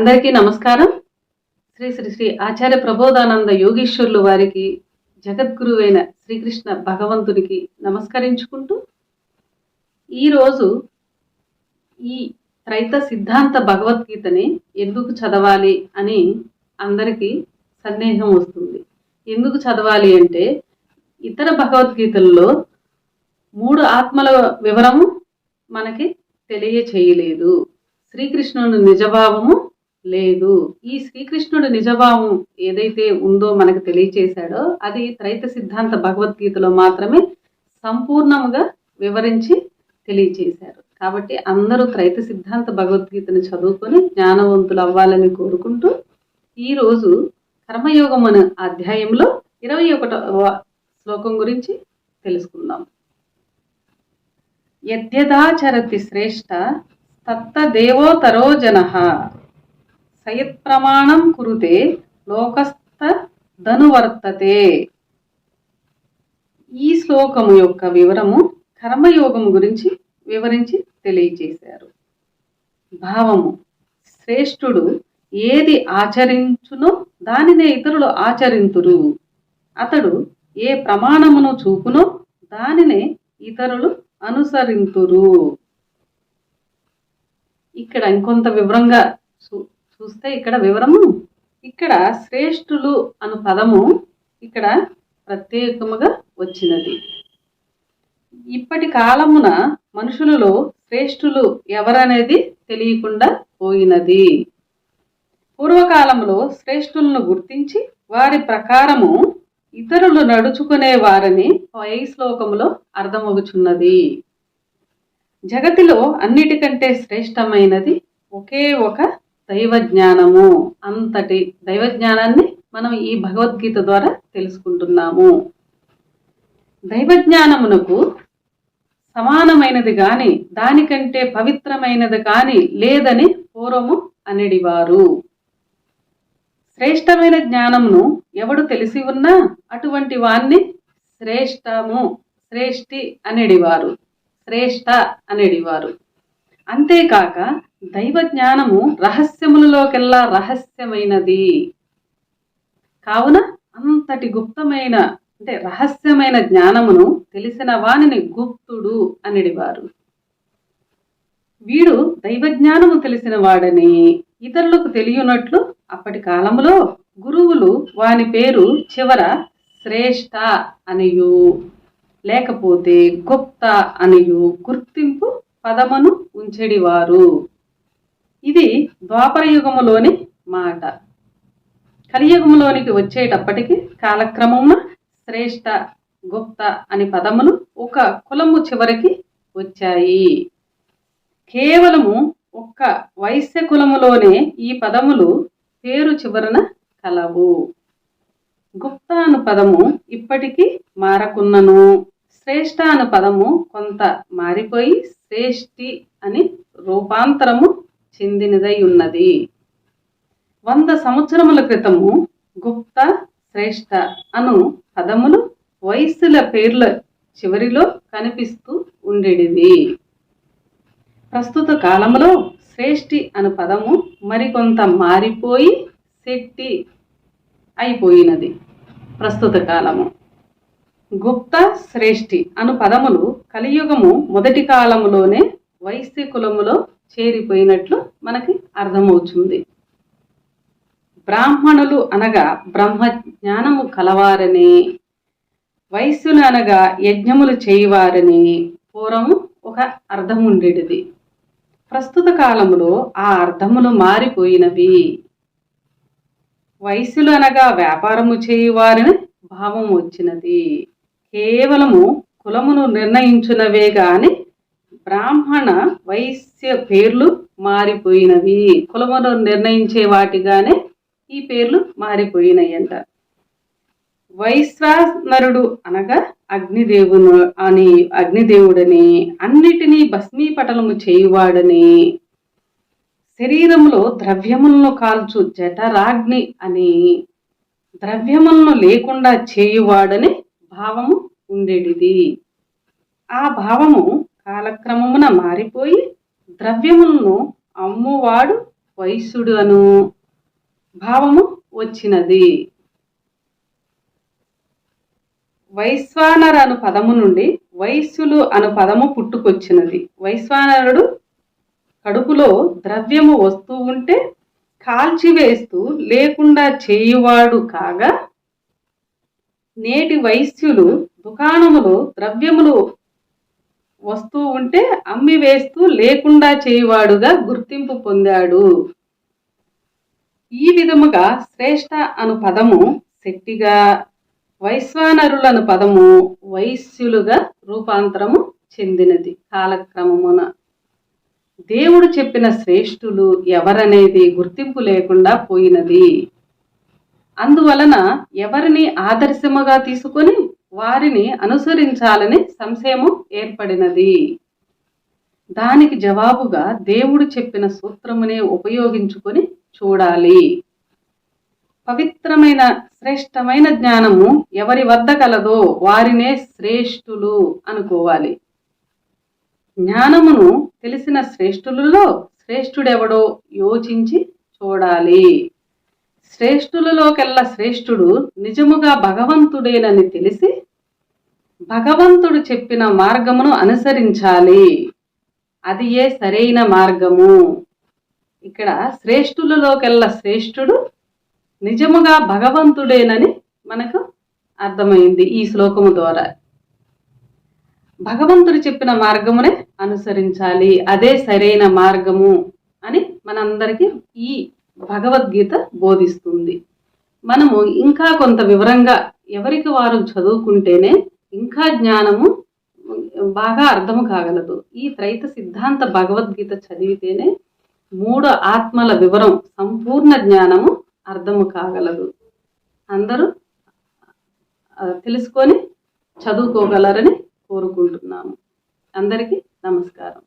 అందరికీ నమస్కారం. శ్రీ శ్రీ శ్రీ ఆచార్య ప్రబోధానంద యోగీశ్వరులు వారికి జగద్గురువైన శ్రీకృష్ణ భగవంతునికి నమస్కరించుకుంటూ ఈరోజు ఈ త్రైత సిద్ధాంత భగవద్గీతని ఎందుకు చదవాలి అని అందరికీ సందేహం వస్తుంది. ఎందుకు చదవాలి అంటే ఇతర భగవద్గీతల్లో మూడు ఆత్మల వివరము మనకి తెలియచేయలేదు. శ్రీకృష్ణుని నిజభావము లేదు. ఈ శ్రీకృష్ణుడి నిజభావం ఏదైతే ఉందో మనకు తెలియచేశాడో అది త్రైత సిద్ధాంత భగవద్గీతలో మాత్రమే సంపూర్ణముగా వివరించి తెలియచేశారు. కాబట్టి అందరూ త్రైత సిద్ధాంత భగవద్గీతను చదువుకొని జ్ఞానవంతులు అవ్వాలని కోరుకుంటూ ఈరోజు కర్మయోగం అనే అధ్యాయంలో ఇరవై ఒకటవ శ్లోకం గురించి తెలుసుకుందాం. యద్యదాచరతి శ్రేష్ట తత్తదేవోతరో జన. సయత్ప్రమాణం కురుతే లోకస్థ ధనువర్తతే ఈ శ్లోకము యొక్క వివరము కర్మయోగం గురించి వివరించి తెలియచేశారు. భావము శ్రేష్ఠుడు ఏది ఆచరించునో దానినే ఇతరులు ఆచరింతురు. అతడు ఏ ప్రమాణమును చూపునో దానినే ఇతరులు అనుసరింతురు. ఇక్కడ ఇంకొంత వివరంగా చూస్తే ఇక్కడ వివరము ఇక్కడ శ్రేష్ఠులు అను పదము ఇక్కడ ప్రత్యేకముగా వచ్చినది. ఇప్పటి కాలమున మనుషులలో శ్రేష్ఠులు ఎవరనేది తెలియకుండా పోయినది. పూర్వకాలంలో శ్రేష్ఠులను గుర్తించి వారి ప్రకారము ఇతరులు నడుచుకునే వారని పై శ్లోకములో అర్థమవుచున్నది. జగతిలో అన్నిటికంటే శ్రేష్టమైనది ఒకే ఒక దైవ జ్ఞానము అంతటి దైవ జ్ఞానాన్ని మనం ఈ భగవద్గీత ద్వారా తెలుసుకుంటున్నాము. దైవ జ్ఞానమునకు సమానమైనది కాని దానికంటే పవిత్రమైనది కాని లేదని పూర్వము అనడివారు. శ్రేష్టమైన జ్ఞానమును ఎవడు తెలిసి ఉన్నా అటువంటి వాణ్ణి శ్రేష్టము శ్రేష్ఠి అనేడివారు. శ్రేష్ట అనేడివారు. అంతేకాక దైవ జ్ఞానము రహస్యములలోకెల్లా రహస్యమైనది. కావున అంతటి గుప్తమైన అంటే రహస్యమైన జ్ఞానమును తెలిసిన వానిని గుప్తుడు అనేడివారు. వీడు దైవ జ్ఞానము తెలిసిన వాడని ఇతరులకు తెలియనట్లు అప్పటి కాలములో గురువులు వాని పేరు చివర శ్రేష్ట అనియు లేకపోతే గుప్త అనియు గుర్తింపు పదమును ఉంచెడివారు. ఇది ద్వాపర యుగములోని మాట. కలియుగములోనికి వచ్చేటప్పటికి కాలక్రమమున శ్రేష్ట గుప్త అని పదములు ఒక కులము చివరికి వచ్చాయి. కేవలము ఒక్క వైశ్య కులములోనే ఈ పదములు పేరు చివరన కలవు. గుప్త అను పదము ఇప్పటికీ మారకున్నను. శ్రేష్ట అను పదము కొంత మారిపోయి శ్రేష్ఠి అని రూపాంతరము చెందినదై ఉన్నది. వంద సంవత్సరముల క్రితము గుప్త శ్రేష్ట అను పదములు వయస్సుల పేర్ల చివరిలో కనిపిస్తూ ఉండేటివి ప్రస్తుత కాలంలో శ్రేష్ఠి అను పదము మరికొంత మారిపోయి శెట్టి అయిపోయినది. ప్రస్తుత కాలము. గుప్త శ్రేష్ఠి అను పదములు కలియుగము మొదటి కాలములోనే వైశ్య కులములో చేరిపోయినట్లు మనకి అర్థమవుతుంది. బ్రాహ్మణులు అనగా బ్రహ్మ జ్ఞానము కలవారని వైశ్యులు అనగా యజ్ఞములు చేయవారని పూర్వము ఒక అర్థం ఉండేటిది. ప్రస్తుత కాలంలో ఆ అర్థములు మారిపోయినవి. వైశ్యులు అనగా వ్యాపారము చేయువారని భావం వచ్చినది. కేవలము కులమును నిర్ణయించునవే గాని బ్రాహ్మణ వైశ్య పేర్లు మారిపోయినవి. కులమును నిర్ణయించే వాటిగానే ఈ పేర్లు మారిపోయినాయి అంట వైశ్వానరుడు అనగా అగ్నిదేవును అని అగ్నిదేవుడని అన్నిటినీ భస్మీపటలము చేయువాడని. శరీరంలో ద్రవ్యములను కాల్చు జఠరాగ్ని అని ద్రవ్యములను లేకుండా చేయువాడని భావము ఉండేటిది. ఆ భావము కాలక్రమమున మారిపోయి ద్రవ్యములను అమ్మువాడు వైశ్యుడు అను భావము వచ్చినది. వైశ్వానర అను పదము నుండి వైశ్యులు అను పదము పుట్టుకొచ్చినది. వైశ్వానరుడు కడుపులో ద్రవ్యము వస్తూ ఉంటే కాల్చివేస్తూ లేకుండా చేయువాడు కాగా నేటి వైశ్యులు దుకాణములో ద్రవ్యములు వస్తూ ఉంటే అమ్మి వేస్తూ లేకుండా చేయవాడుగా గుర్తింపు పొందాడు. ఈ విధముగా శ్రేష్ట అను పదము శక్తిగా వైశ్వానరులను పదము వైశ్యులుగా రూపాంతరము చెందినది కాలక్రమమున. దేవుడు చెప్పిన శ్రేష్ఠులు ఎవరనేది గుర్తింపు లేకుండా పోయినది. అందువలన ఎవరిని ఆదర్శముగా తీసుకొని వారిని అనుసరించాలని సంశయము ఏర్పడినది. దానికి జవాబుగా దేవుడు చెప్పిన సూత్రమునే ఉపయోగించుకొని చూడాలి. పవిత్రమైన శ్రేష్టమైన జ్ఞానము ఎవరి వద్ద కలదో వారినే శ్రేష్ఠులు అనుకోవాలి. జ్ఞానమును తెలిసిన శ్రేష్ఠులలో శ్రేష్ఠుడెవడో యోచించి చూడాలి. శ్రేష్ఠులలోకెల్లా శ్రేష్ఠుడు నిజముగా భగవంతుడేనని తెలిసి భగవంతుడు చెప్పిన మార్గమును అనుసరించాలి. అది ఏ సరైన మార్గము? ఇక్కడ శ్రేష్ఠులలోకెల్లా శ్రేష్ఠుడు నిజముగా భగవంతుడేనని మనకు అర్థమైంది ఈ శ్లోకము ద్వారా. భగవంతుడు చెప్పిన మార్గమునే అనుసరించాలి. అదే సరైన మార్గము అని మనందరికీ ఈ భగవద్గీత బోధిస్తుంది. మనము ఇంకా కొంత వివరంగా ఎవరికి వారు చదువుకుంటేనే ఇంకా జ్ఞానము బాగా అర్థము కాగలదు. ఈ త్రైత సిద్ధాంత భగవద్గీత చదివితేనే మూడు ఆత్మల వివరం సంపూర్ణ జ్ఞానము అర్థము కాగలదు. అందరూ తెలుసుకొని చదువుకోగలరని కోరుకుంటున్నాము. అందరికీ నమస్కారం.